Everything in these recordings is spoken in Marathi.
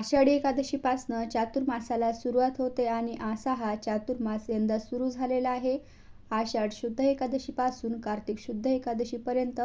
आषाढी एकादशीपासनं चातुर्मासाला सुरुवात होते आणि असा हा चातुर्मास यंदा सुरू झालेला आहे. आषाढ शुद्ध एकादशीपासून कार्तिक शुद्ध एकादशीपर्यंत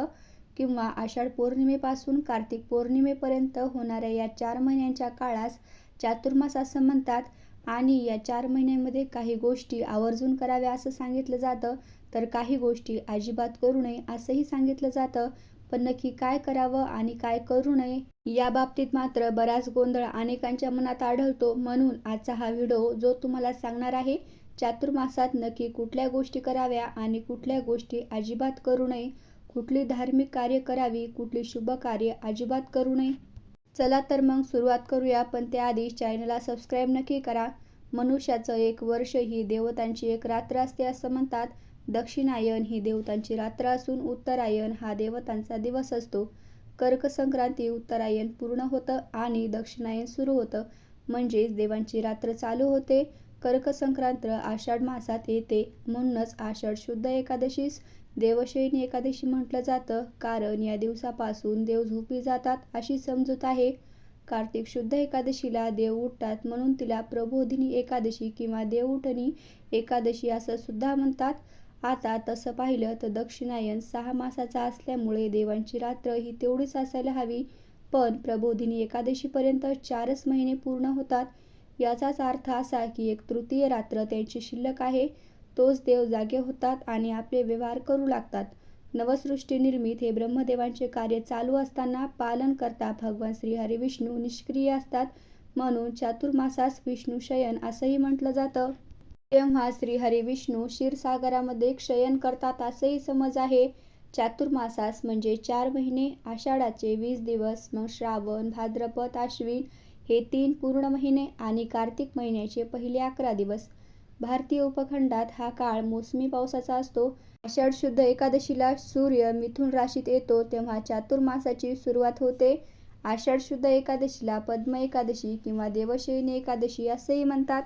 किंवा आषाढ पौर्णिमेपासून कार्तिक पौर्णिमेपर्यंत होणाऱ्या या चार महिन्यांच्या काळास चातुर्मास असं म्हणतात. आणि या चार महिन्यांमध्ये काही गोष्टी आवर्जून कराव्या असं सांगितलं जातं. तर काही गोष्टी अजिबात करू नये असंही सांगितलं जातं. पण नक्की काय करावं आणि काय करू नये या बाबतीत मात्र बराच गोंधळ अनेकांच्या मनात आढळतो. म्हणून आजचा हा व्हिडिओ जो तुम्हाला सांगणार आहे चातुर्मासात नक्की कुठल्या गोष्टी कराव्या आणि कुठल्या गोष्टी अजिबात करू नये. कुठली धार्मिक कार्य करावी कुठली शुभ कार्य अजिबात करू नये. चला तर मग सुरुवात करूया पण त्याआधी चॅनलला सबस्क्राईब नक्की करा. मनुष्याचं एक वर्ष ही देवतांची एक रात्र असते असं म्हणतात. दक्षिणायन ही देवतांची रात्र असून उत्तरायण हा देवतांचा दिवस असतो. कर्क संक्रांती उत्तरायण पूर्ण होतं आणि दक्षिणायन सुरू होतं. म्हणजेच देवांची रात्र चालू होते. कर्क संक्रांत आषाढ मासात येते. म्हणूनच आषाढ शुद्ध एकादशीस देवशयनी एकादशी म्हटलं जातं. कारण या दिवसापासून देव झोपी जातात अशी समजूत आहे. कार्तिक शुद्ध एकादशीला देव उठतात म्हणून तिला प्रबोधिनी एकादशी किंवा देवउठणी एकादशी असं सुद्धा म्हणतात. आता तसं पाहिलं तर दक्षिणायन सहा मासाचा असल्यामुळे देवांची रात्र ही तेवढीच असायला हवी. पण प्रबोधिनी एकादशीपर्यंत चारच महिने पूर्ण होतात. याचाच अर्थ असा की एक तृतीय रात्र त्यांची शिल्लक आहे. तोच देव जागे होतात आणि आपले व्यवहार करू लागतात. नवसृष्टी निर्मित हे ब्रह्मदेवांचे कार्य चालू असताना पालन करता भगवान श्रीहरी विष्णू निष्क्रिय असतात. म्हणून चातुर्मासास विष्णू शयन असंही म्हटलं जातं. तेव्हा श्रीहरी विष्णू क्षीरसागरामध्ये क्षयन करतात असेही समज आहे. चातुर्मासास म्हणजे चार महिने आषाढाचे वीस दिवस मग श्रावण भाद्रपद आश्विन हे तीन पूर्ण महिने आणि कार्तिक महिन्याचे पहिले अकरा दिवस. भारतीय उपखंडात हा काळ मोसमी पावसाचा असतो. आषाढ शुद्ध एकादशीला सूर्य मिथुन राशीत येतो तेव्हा चातुर्मासाची सुरुवात होते. आषाढ शुद्ध एकादशीला पद्म एकादशी किंवा देवशयनी एकादशी असेही म्हणतात.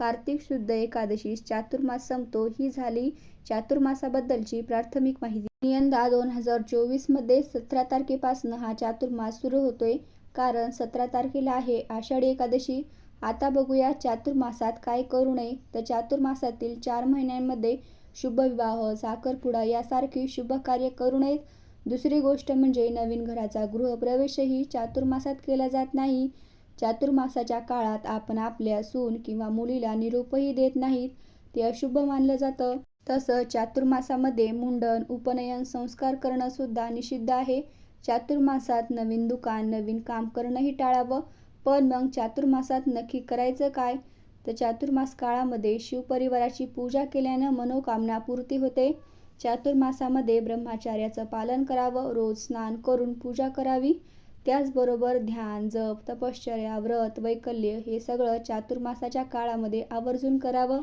कार्तिक शुद्ध एकादशीस चातुर्मास संपतो. ही झाली चातुर्मासाबद्दलची प्राथमिक माहिती. यंदा दोन हजार चोवीसमध्ये सतरा तारखेपासून हा चातुर्मास सुरू होतोय. कारण सतरा तारखेला आहे आषाढी एकादशी. आता बघूया चातुर्मासात काय करू नये. तर चातुर्मासातील चार महिन्यांमध्ये शुभविवाह साखरपुडा यासारखी शुभ कार्य करू नयेत. दुसरी गोष्ट म्हणजे नवीन घराचा गृहप्रवेशही चातुर्मासात केला जात नाही. चातुर्मासाच्या काळात आपण आपल्या सून किंवा मुलीला निरोपही देत नाहीत ते अशुभ मानलं जातं. तसं चातुर्मासामध्ये मुंडन उपनयन संस्कार करणं सुद्धा निषिद्ध आहे. चातुर्मासात नवीन दुकान नवीन काम करणंही टाळावं. पण मग चातुर्मासात नक्की करायचं काय? तर चातुर्मास काळामध्ये शिवपरिवाराची पूजा केल्यानं मनोकामना पूर्ती होते. चातुर्मासामध्ये ब्रह्मचार्याचं पालन करावं. रोज स्नान करून पूजा करावी. त्याचबरोबर ध्यान जप तपश्चर्या व्रत वैकल्य हे सगळं चातुर्मासाच्या काळामध्ये आवर्जून करावं.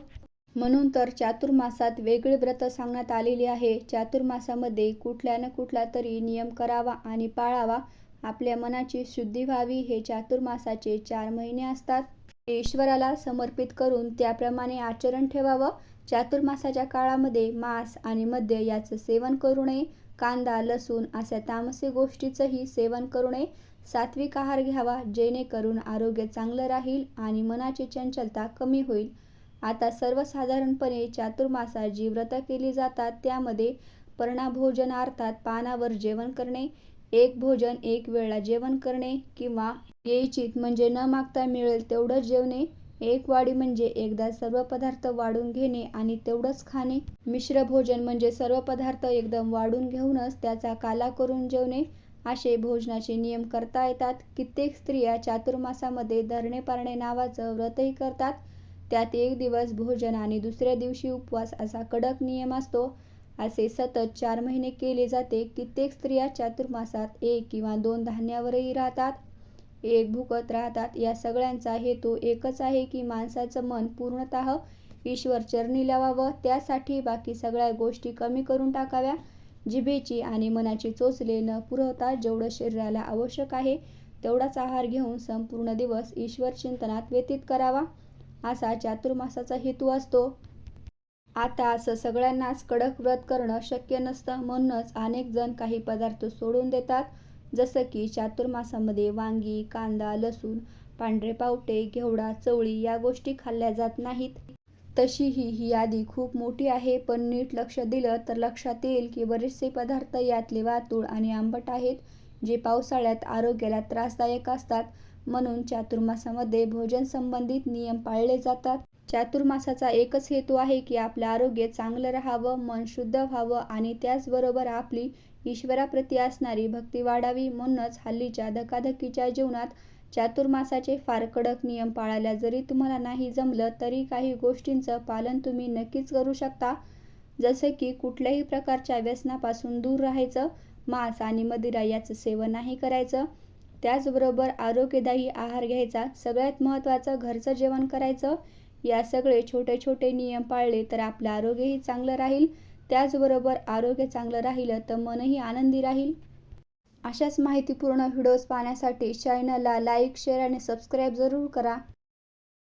म्हणून तर चातुर्मासात वेगळी व्रत सांगण्यात आलेली आहे. चातुर्मासामध्ये कुठल्या न कुठला तरी नियम करावा आणि पाळावा. आपल्या मनाची शुद्धी व्हावी हे चातुर्मासाचे चार महिने असतात. ईश्वराला समर्पित करून त्याप्रमाणे आचरण ठेवावं. चातुर्मासाच्या काळामध्ये मांस आणि मद्य याचं सेवन करू नये. कांदा लसूण अशा तामसी गोष्टीचंही सेवन करू नये. सात्विक आहार घ्यावा जेणेकरून आरोग्य चांगलं राहील आणि मनाची चंचलता कमी होईल. आता सर्वसाधारणपणे चातुर्मासात जी व्रतं केली जातात त्यामध्ये पर्णाभोजन अर्थात पानावर जेवण करणे एक भोजन एक वेळा जेवण करणे किंवा येईचित म्हणजे न मागता मिळेल तेवढंच जेवणे एक वाडी म्हणजे एकदा सर्व पदार्थ वाढून घेणे आणि तेवढंच खाणे. मिश्र भोजन म्हणजे सर्व पदार्थ एकदम वाढून घेऊनच त्याचा काला करून जेवणे. असे भोजनाचे नियम करता येतात. कित्येक स्त्रिया चातुर्मासामध्ये धरणे पारणे नावाचं व्रतही करतात. त्यात एक दिवस भोजन आणि दुसऱ्या दिवशी उपवास असा कडक नियम असतो. असे सतत चार महिने केले जाते कित्येक स्त्रिया चातुर्मासात एक किंवा दोन धान्यावरही राहतात. एक भुकत राहतात. या सगळ्यांचा हेतू एकच आहे की माणसाचं मन पूर्णतः ईश्वर चरणी लावावं. त्यासाठी बाकी सगळ्या गोष्टी कमी करून टाकाव्या. जिभेची आणि मनाची चोचले न पुरवता जेवढं शरीराला आवश्यक आहे तेवढाच आहार घेऊन संपूर्ण दिवस ईश्वर चिंतनात व्यतीत करावा. असा चातुर्मासाचा हेतू असतो. आता असं सगळ्यांनाच कडक व्रत करणं शक्य नसतं म्हणूनच अनेक जण काही पदार्थ सोडून देतात. जसं की चातुर्मासामध्ये वांगी कांदा लसूण पांढरे पावटे घेवडा चवळी या गोष्टी खाल्ल्या जात नाहीत. तशीही ही यादी खूप मोठी आहे पण नीट लक्ष दिलं तर लक्षात येईल की बरेचसे पदार्थ यातले वातूळ आणि आंबट आहेत जे पावसाळ्यात आरोग्याला त्रासदायक असतात. म्हणून चातुर्मासामध्ये भोजन संबंधित नियम पाळले जातात. चातुर्मासाचा एकच हेतू आहे की आपलं आरोग्य चांगलं राहावं मन शुद्ध व्हावं आणि त्याचबरोबर आपली ईश्वराप्रती असणारी भक्ती वाढावी म्हणूनच हल्लीच्या धकाधकीच्या जीवनात चातुर्मासाचे फार कडक नियम पाळायला जरी तुम्हाला नाही जमलं तरी काही गोष्टींचं पालन तुम्ही नक्कीच करू शकता. जसे की कुठल्याही प्रकारच्या व्यसनापासून दूर राहायचं मांस आणि मदिरा याचं सेवन नाही करायचं. त्याचबरोबर आरोग्यदायी आहार घ्यायचा सगळ्यात महत्त्वाचं घरचं जेवण करायचं. या सगळे छोटे छोटे नियम पाळले तर आपलं आरोग्यही चांगलं राहील. त्याचबरोबर आरोग्य चांगलं राहिलं तर मनही आनंदी राहील. अशाच माहितीपूर्ण व्हिडिओज पाहण्यासाठी चॅनलला लाईक शेअर आणि सबस्क्राईब जरूर करा.